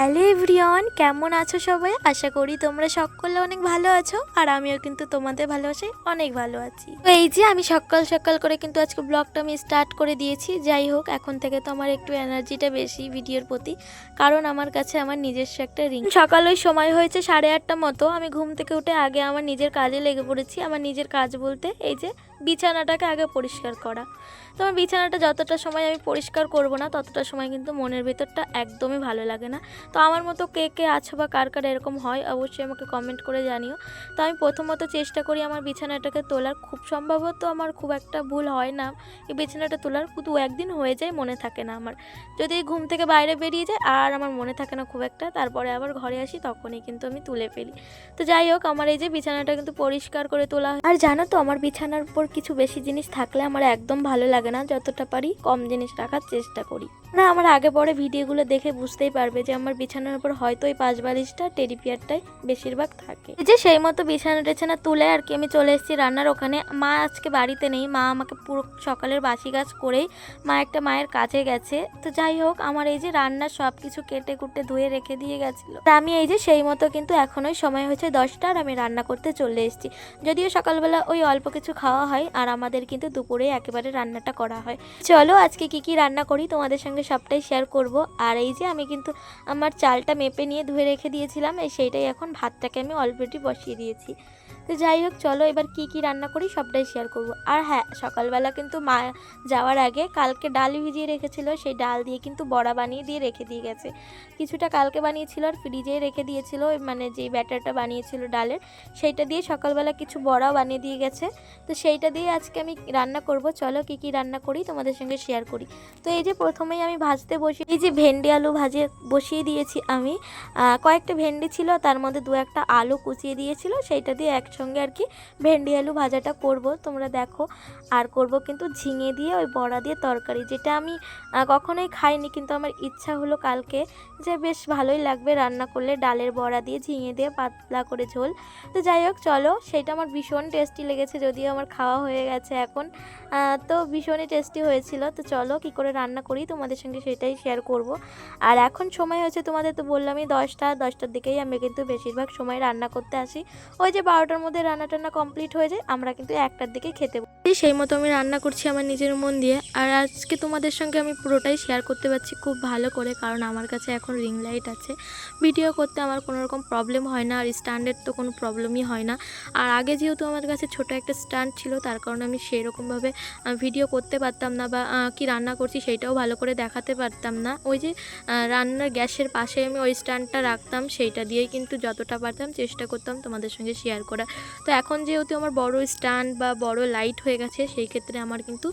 Hello everyone, কেমন আছো সবাই? আশা করি তোমরা সকলে অনেক ভালো আছো, আর আমিও কিন্তু তোমাদের ভালোবাসায় অনেক ভালো আছি। তো এই যে আমি সকাল সকাল করে কিন্তু আজকে ব্লগটা আমি স্টার্ট করে দিয়েছি। যাই হোক, এখন থেকে তো আমার একটু এনার্জিটা বেশি ভিডিওর প্রতি, কারণ আমার কাছে আমার নিজস্ব একটা রিং সকাল ওই সময় হয়েছে সাড়ে আটটা মতো, আমি ঘুম থেকে উঠে আগে আমার নিজের কাজে লেগে পড়েছি। আমার নিজের কাজ বলতে এই যে বিছানাটাকে আগে পরিষ্কার করা। তো আমার বিছানাটা যতটা সময় আমি পরিষ্কার করব না, ততটা সময় কিন্তু মনের ভেতরটা একদমই ভালো লাগে না। তো আমার মতো কে কে আছো বা কার কার এরকম হয়, অবশ্যই আমাকে কমেন্ট করে জানিও। তো আমি প্রথমত চেষ্টা করি আমার বিছানাটাকে তোলার। খুব সম্ভবত আমার খুব একটা ভুল হয় না। এই বিছানাটা তোলার কিন্তু একদিন হয়ে যায়, মনে থাকে না আমার। যদি ঘুম থেকে বাইরে বেরিয়ে যায়, আর আমার মনে থাকে না খুব একটা, তারপরে আবার ঘরে আসি, তখনই কিন্তু আমি তুলে ফেলি। তো যাই হোক, আমার এই যে বিছানাটা কিন্তু পরিষ্কার করে তোলা। আর জানো তো, আমার বিছানার উপর কিছু বেশি জিনিস থাকলে আমার একদম ভালো লাগে না, যতটা পারি কম জিনিস রাখার চেষ্টা করি। না, আমার আগে পরে ভিডিওগুলো দেখে বুঝতেই পারবে যে আমার বিছানার উপর হয়তো এই পাঁচ বালিশটা, টেডি পিয়ারটাই বেশিরভাগ থাকে। এই যে সেই মতো বিছানা টেছানা তুলে আর কি আমি চলে এসেছি রান্নার ওখানে। মা আজকে বাড়িতে নেই, মা আমাকে পুরো সকালের বাসি কাজ করেই মা একটা মায়ের কাছে গেছে। তো যাই হোক, আমার এই যে রান্নার সব কিছু কেটে কুটে ধুয়ে রেখে দিয়ে গেছিল। আমি এই যে সেই মতো কিন্তু এখনোই সময় হয়েছে দশটা আর আমি রান্না করতে চলে এসেছি। যদিও সকালবেলা ওই অল্প কিছু খাওয়া হয় আর আমাদের কিন্তু দুপুরে একেবারে রান্নাটা করা হয়। চলো আজকে কি কি রান্না করি তোমাদের সঙ্গে সবটাই শেয়ার করব। আর এই যে আমি কিন্তু আমার চালটা মেপে নিয়ে ধুয়ে রেখে দিয়েছিলাম সেইটাই এখন ভাতটাকে আমি অলরেডি বসিয়ে দিয়েছি। তো যাই হোক, চলো এবার কি কি রান্না করি সবটাই শেয়ার করব। আর হ্যাঁ সকালবেলা কিন্তু মা যাওয়ার আগে কালকে ডাল ভিজিয়ে রেখেছিল, সেই ডাল দিয়ে কিন্তু বড়া বানিয়ে দিয়ে রেখে দিয়ে গেছে। কিছুটা কালকে বানিয়েছিল আর ফ্রিজে রেখে দিয়েছিল মানে যেই ব্যাটারটা বানিয়েছিল ডালের, সেইটা দিয়ে সকালবেলা কিছু বড়াও বানিয়ে দিয়ে গেছে। তো সেইটা দিয়ে আজকে আমি রান্না করব। চলো কি কি রান্না করি তোমাদের সঙ্গে শেয়ার করি। তো এই যে প্রথমেই আমি ভাজতে বসি, এই যে ভেন্ডি আলু ভাজে বসিয়ে দিয়েছি আমি। কয়েকটা ভেন্ডি ছিল, তার মধ্যে দু একটা আলু কুচিয়ে দিয়েছিল, সেইটা দিয়ে একসঙ্গে আর কি ভেন্ডি আলু ভাজাটা করব। তোমরা দেখো, আর করব কিন্তু ঝিঙে দিয়ে, ওই বড়া দিয়ে তরকারি, যেটা আমি কখনোই খাইনি, কিন্তু আমার ইচ্ছা হলো কালকে যে বেশ ভালোই লাগবে রান্না করলে, ডালের বড়া দিয়ে, ঝিঙে দিয়ে পাতলা করে ঝোল। তো যাই হোক, চলো, সেটা আমার ভীষণ টেস্টি লেগেছে, যদিও আমার খাওয়া হয়ে গেছে এখন। তো ভীষণই টেস্টি হয়েছিল, তো চলো কি করে রান্না করি, তোমাদের সঙ্গে সেটাই শেয়ার করব। আর এখন সময় হয়েছে তোমাদের তো বললামই দশটা, দশটার দিকেই আমি কিন্তু বেশিরভাগ সময় রান্না করতে আসি। ওই যে বারোটার মধ্যে রান্না টান্না কমপ্লিট হয়ে যায়, আমরা কিন্তু একটার দিকে খেতে। সেই মতো আমি রান্না করছি আমার নিজের মন দিয়ে, আর আজকে তোমাদের সঙ্গে আমি পুরোটাই শেয়ার করতে পারছি খুব ভালো করে, কারণ আমার কাছে এখন রিং লাইট আছে। ভিডিও করতে আমার কোনো রকম প্রবলেম হয় না, আর স্ট্যান্ডের তো কোনো প্রবলেমই হয় না। আর আগে যেহেতু আমার কাছে ছোট একটা স্ট্যান্ড ছিল, তার কারণে আমি সেই রকমভাবে ভিডিও করতে পারতাম না বা কি রান্না করছি সেইটাও ভালো করে দেখাতে পারতাম না। ওই যে রান্নার গ্যাসের পাশে আমি ওই স্ট্যান্ডটা রাখতাম, সেইটা দিয়েই কিন্তু যতটা পারতাম চেষ্টা করতাম তোমাদের সঙ্গে শেয়ার করা তো এখন যেহেতু আমার বড় স্ট্যান্ড বা বড় লাইট হয়ে গেছে, সেই ক্ষেত্রে আমার কিন্তু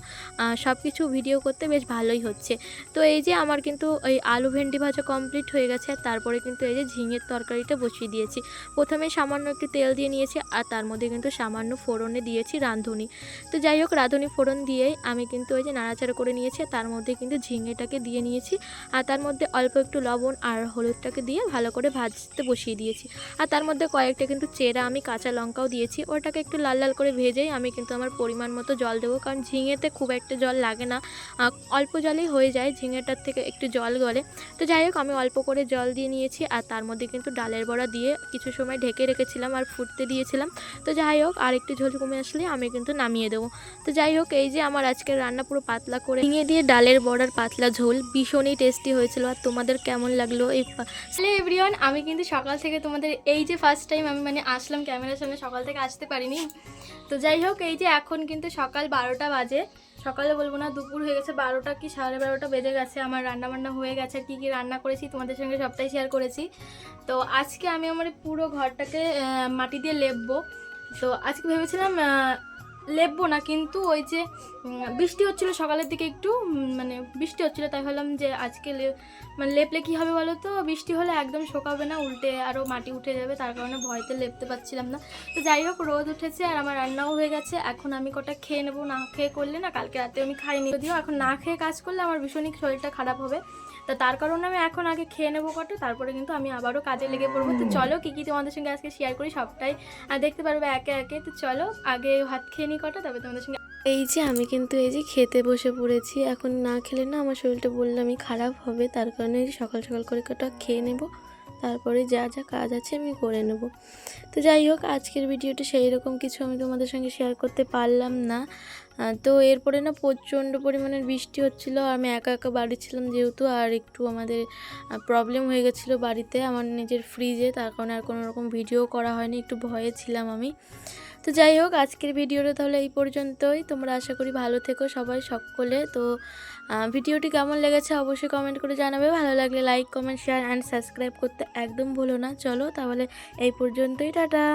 সব কিছু ভিডিও করতে বেশ ভালোই হচ্ছে। তো এই যে আমার কিন্তু ওই আলু ভেন্ডি ভাজা কমপ্লিট হয়ে গেছে, তারপরে কিন্তু এই যে ঝিঙের তরকারিটা বসিয়ে দিয়েছি। প্রথমে সামান্য একটু তেল দিয়ে নিয়েছি, আর তার মধ্যে কিন্তু সামান্য ফোড়নে দিয়েছি রাঁধুনি। তো যাই হোক, রাঁধুনি ফোড়ন দিয়েই আমি কিন্তু ওই যে নাড়াচাড়া করে নিয়েছি, তার মধ্যে কিন্তু ঝিঙেটাকে দিয়ে নিয়েছি, আর তার মধ্যে অল্প একটু লবণ আর হলুদটাকে দিয়ে ভালো করে ভাজতে বসিয়ে দিয়েছি। আর তার মধ্যে কয়েকটা কিন্তু চেরা আমি কাঁচা লঙ্কাও দিয়েছি। ওটাকে একটু লাল লাল করে ভেজেই আমি কিন্তু আমার পরিমাণ মতো জল দেবো। কারণ ঝিঙেতে খুব একটা জল লাগে না। অল্প জলেই হয়ে যায়, ঝিঙেটার থেকে একটু জল গলে। তো যাই হোক, আমি অল্প করে জল দিয়ে নিয়েছি আর তার মধ্যে কিন্তু ডালের বড়া দিয়ে কিছু সময় ঢেকে রেখেছিলাম আর ফুটতে দিয়েছিলাম। তো যাই হোক, আর একটু ঝোল কমে আসলে আমি কিন্তু নামিয়ে দেবো। তো যাই হোক, এই যে আমার আজকের রান্না পুরো পাতলা করে ভেঙে দিয়ে ডালের বড়ার পাতলা ঝোল, ভীষণই টেস্টি হয়েছিল। আর তোমাদের কেমন লাগল এই এভরিওয়ান আমি কিন্তু সকাল থেকে তোমাদের এই যে ফার্স্ট টাইম আমি মানে আসলাম ক্যামেরার সামনে সকাল থেকে আসতে পারিনি। তো যাই হোক, এই যে এখন কিন্তু সকাল বারোটা বাজে। সকালে বলব না, দুপুর হয়ে গেছে বারোটা কি সাড়ে বারোটা বেজে গেছে। আমার রান্না বান্না হয়ে গেছে, কি কি রান্না করেছি তোমাদের সঙ্গে সবটাই শেয়ার করেছি। তো আজকে আমি আমার পুরো ঘরটাকে মাটি দিয়ে লেপবো। তো আজকে ভেবেছিলাম লেপবো না, কিন্তু ওই যে বৃষ্টি হচ্ছিল সকালের দিকে একটু মানে বৃষ্টি হচ্ছিল, তাই ভাবলাম যে আজকে মানে লেপলে কী হবে বলো তো? বৃষ্টি হলে একদম শোকাবে না, উল্টে আরও মাটি উঠে যাবে, তার কারণে ভয়তে লেপতে পারছিলাম না। তো যাই হোক, রোদ উঠেছে আর আমার রান্নাও হয়ে গেছে, এখন আমি কটা খেয়ে নেব, না খেয়ে করলে না, কালকে রাতে আমি খাইনি। যদিও এখন না খেয়ে কাজ করলে আমার ভীষণই শরীরটা খারাপ হবে। তো তার কারণে আমি এখন আগে খেয়ে নেব কটা, তারপরে কিন্তু আমি আবারও কাজে লেগে পড়ব। তো চলো, কী কী তোমাদের সঙ্গে আজকে শেয়ার করি সবটাই, আর দেখতে পারবে একে একে। তো চলো, আগে ভাত খেয়ে নিই কটা? তবে তোমাদের সঙ্গে এই যে আমি কিন্তু এই যে খেতে বসে পড়েছি, এখন না খেলে না আমার শরীরটা বললামই খারাপ হবে, তার কারণে সকাল সকাল করে কটা খেয়ে নেব, তারপরে যা যা কাজ আছে আমি করে নেব। তো যাই হোক, আজকের ভিডিওটা সেই রকম কিছু আমি তোমাদের সঙ্গে শেয়ার করতে পারলাম না। তো এরপরে না প্রচণ্ড পরিমাণের বৃষ্টি হচ্ছিল আমি একা একা বাড়ি ছিলাম যেহেতু, আর একটু আমাদের প্রবলেম হয়ে গেছিল বাড়িতে, আমার নিজের ফ্রিজে তার কারণে আর কোনো রকম ভিডিও করা হয়নি, একটু ভয়ে ছিলাম আমি। তো যাই হোক, আজকের ভিডিওটা তাহলে এই পর্যন্তই। তোমরা আশা করি ভালো থেকো সবাই সকলে। তো ভিডিওটি কেমন লেগেছে অবশ্যই কমেন্ট করে জানাবে। ভালো লাগলে like comment share and subscribe করতে একদম ভুলো না। চলো তাহলে এই পর্যন্তই, টাটা।